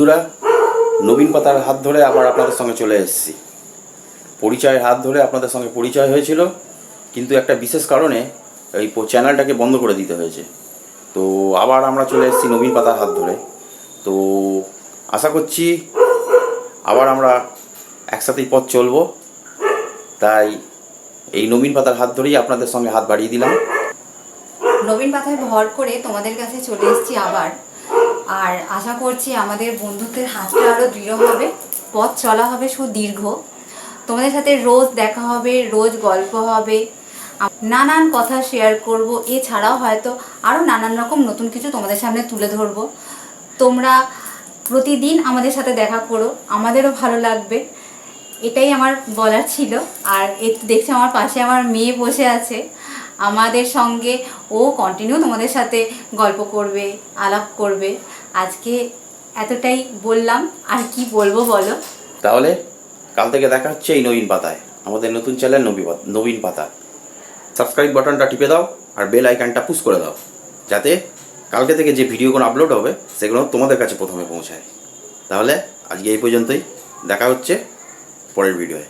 বন্ধুরা, নবীন পাতার হাত ধরে আবার আপনাদের সঙ্গে চলে এসেছি। পরিচয়ের হাত ধরে আপনাদের সঙ্গে পরিচয় হয়েছিল, কিন্তু একটা বিশেষ কারণে এই চ্যানেলটাকে বন্ধ করে দিতে হয়েছে। তো আবার আমরা চলে এসেছি নবীন পাতার হাত ধরে। তো আশা করছি আবার আমরা একসাথেই পথ চলবো। তাই এই নবীন পাতার হাত ধরেই আপনাদের সঙ্গে হাত বাড়িয়ে দিলাম। নবীন পাতায় ভর করে তোমাদের কাছে চলে এসেছি আবার। আর আশা করছি আমাদের বন্ধুত্বের হাতটা আরও দৃঢ় হবে, পথ চলা হবে সুদীর্ঘ। তোমাদের সাথে রোজ দেখা হবে, রোজ গল্প হবে। নানান কথা শেয়ার করব, এছাড়াও হয়তো আরও নানান রকম নতুন কিছু তোমাদের সামনে তুলে ধরবো। তোমরা প্রতিদিন আমাদের সাথে দেখা করো, আমাদেরও ভালো লাগবে। এটাই আমার বলার ছিল। আর দেখছি আমার পাশে আমার মেয়ে বসে আছে। আমাদের সঙ্গে ও কন্টিনিউ তোমাদের সাথে গল্প করবে, আলাপ করবে। আজকে এতটাই বললাম, আর কি বলব বলো? তাহলে কাল থেকে দেখা হচ্ছে এই নবীন পাতায়, আমাদের নতুন চ্যানেল নবী নবীন পাতা। সাবস্ক্রাইব বাটনটা টিপে দাও, আর বেল আইকনটা পুশ করে দাও, যাতে কালকে থেকে যে ভিডিওগুলো আপলোড হবে, সেগুলো তোমাদের কাছে প্রথমে পৌঁছায়। তাহলে আজকে এই পর্যন্তই, দেখা হচ্ছে পরের ভিডিওয়।